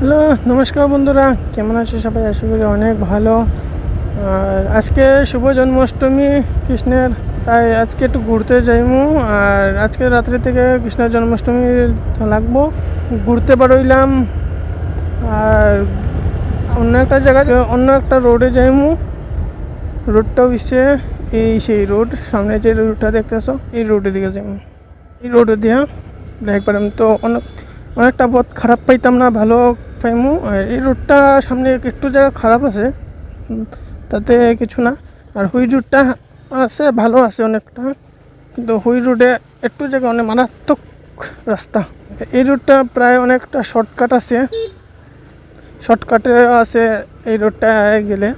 Hello, নমস্কার বন্ধুরা। কেমন আছে সবাই? আশা করি অনেক ভালো। আর আজকে শুভ জন্মাষ্টমী কৃষ্ণের, তাই আজকে একটু ঘুরতে যাইমু। আর আজকে রাত্রি থেকে কৃষ্ণের জন্মাষ্টমী লাগবো। ঘুরতে বেরোইলাম। আর অন্য একটা জায়গায় অন্য একটা রোডে যাইমু। রোডটাও হচ্ছে এই সেই রোড সামনে যে রোডটা দেখতেছো, এই রোডের দিকে যাইমু। এই রোডে দিয়া, একবার আমি তো অনেক, অনেকটা পথ খারাপ পাইতাম না, ভালো আর এই রোডটা সামনে একটু জায়গা খারাপ আছে তাতে কিছু না। আর হুই রোডটা আছে, ভালো আছে অনেকটা, কিন্তু হুই রোডে একটু জায়গা অনেক মারাত্মক রাস্তা। এই রোডটা প্রায় অনেকটা শর্টকাট আছে। শর্টকাটে আছে এই রোডটায় গেলে।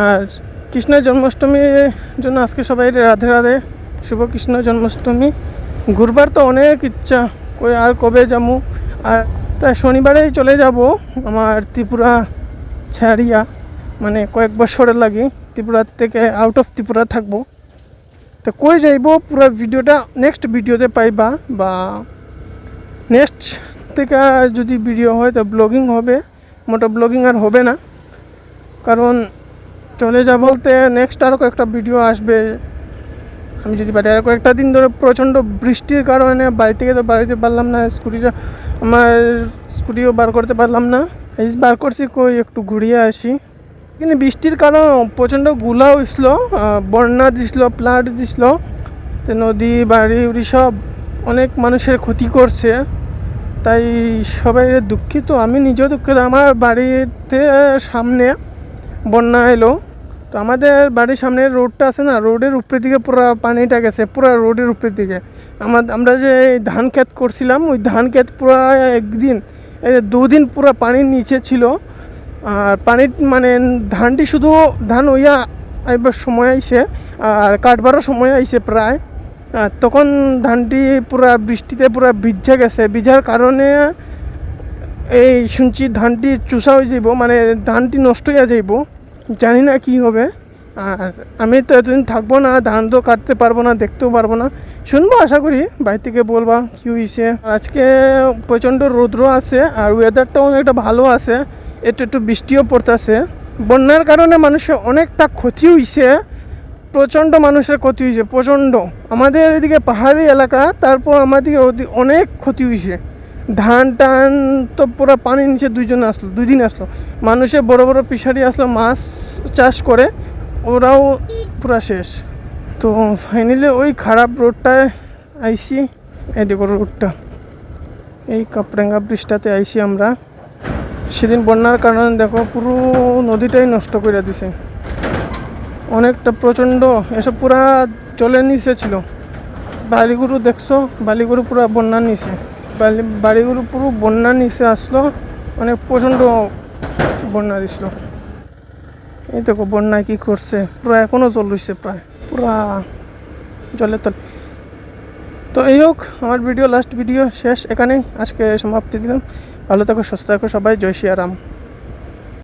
আর কৃষ্ণের জন্মাষ্টমীর জন্য আজকে সবাই রাধে রাধে, শুভ কৃষ্ণ জন্মাষ্টমী। ঘুরবার তো অনেক ইচ্ছা আর কবে যাব? আর তাই শনিবারেই চলে যাব আমার ত্রিপুরা ছাড়িয়া মানে কয়েক বছরের লাগে ত্রিপুরার থেকে আউট অফ ত্রিপুরা থাকব। তো কই যাইব? পুরো ভিডিওটা নেক্সট ভিডিওতে পাইবা বা নেক্সট থেকে যদি ভিডিও হয় তো ব্লগিং হবে। মোটা ব্লগিং আর হবে না। কারণ চলে যা বলতে নেক্সট আরও কয়েকটা ভিডিও আসবে। আমি যদি পারি আর কয়েকটা দিন ধরে প্রচণ্ড বৃষ্টির কারণে বাড়ি থেকে তো বাড়িতে পারলাম না, স্কুটিটা, আমার স্কুটিও বার করতে পারলাম না। এই বার করছি কই, একটু ঘুরিয়ে আসি। কিন্তু বৃষ্টির কারণে প্রচণ্ডগুলা হয়েছিল বন্যা দিছিল প্লাট দিছিল তো নদী, বাড়ি, উড়ি সব অনেক মানুষের ক্ষতি করছে। তাই সবাই দুঃখিত, আমি নিজেও দুঃখিত। আমার বাড়িতে সামনে বন্যা এলো। তো আমাদের বাড়ির সামনে রোডটা আছে না, রোডের উপরের দিকে পুরো পানিটা গেছে, পুরো রোডের উপরের দিকে। আমার আমরা যে ধান ক্ষেত করছিলাম, ওই ধান ক্ষেত পুরো একদিন দুদিন পুরো পানির নিচে ছিল। আর পানির মানে ধানটি শুধু ধান ওইয়া আইবার সময় আইছে, আর কাটবারও সময় আইছে প্রায়। তখন ধানটি পুরা বৃষ্টিতে পুরা ভিজা গেছে। ভিজার কারণে এই শুনছি ধানটি চুষা হয়ে যাইব মানে ধানটি নষ্ট হয়ে যাইব। জানি না কি হবে। আর আমি তো এতদিন থাকব না, ধান তো কাটতে পারব না, দেখতেও পারব না। শুনব আশা করি বাইরে থেকে বলবা কি হয়েছে আজকে প্রচণ্ড রৌদ্র আছে আর ওয়েদারটাও অনেকটা ভালো আছে, একটু একটু বৃষ্টিও পড়তেছে। বন্যার কারণে মানুষের অনেকটা ক্ষতি হয়েছে প্রচণ্ড মানুষের ক্ষতি হয়েছে প্রচণ্ড। আমাদের এদিকে পাহাড়ি এলাকা, তারপর আমাদের অনেক ক্ষতি হয়েছে ধান টান তো পুরো পানি নিচে দুইজন আসলো দুই দিন আসলো। মানুষের বড় বড় পিসারি আসলো, মাছ চাষ করে, ওরাও পুরা শেষ। তো ফাইনালি ওই খারাপ রোডটায় আইসি এই দেখো রোডটা এই কাপড়েঙ্গা ব্রিজটাতে আইসি আমরা। সেদিন বন্যার কারণে দেখো পুরো নদীটাই নষ্ট করে দিছে। অনেকটা প্রচণ্ড, এসব পুরা জলের নিচে ছিল। বালিগুরু দেখছ? বালিগুরু পুরা বন্যার নিচে। বালি বাড়িগুলো পুরো বন্যা নিচে আসলো মানে প্রচণ্ড বন্যা দিছিল। এই দেখো বন্যায় কি করছে পুরো এখনও জল রয়েছে প্রায়, পুরা জলের তল। তো এই হোক, আমার ভিডিও লাস্ট ভিডিও শেষ, এখানেই আজকে সমাপ্তি দিলাম। ভালো থাকো, সুস্থ থাকো, সবাই, জয় শ্রী রাম।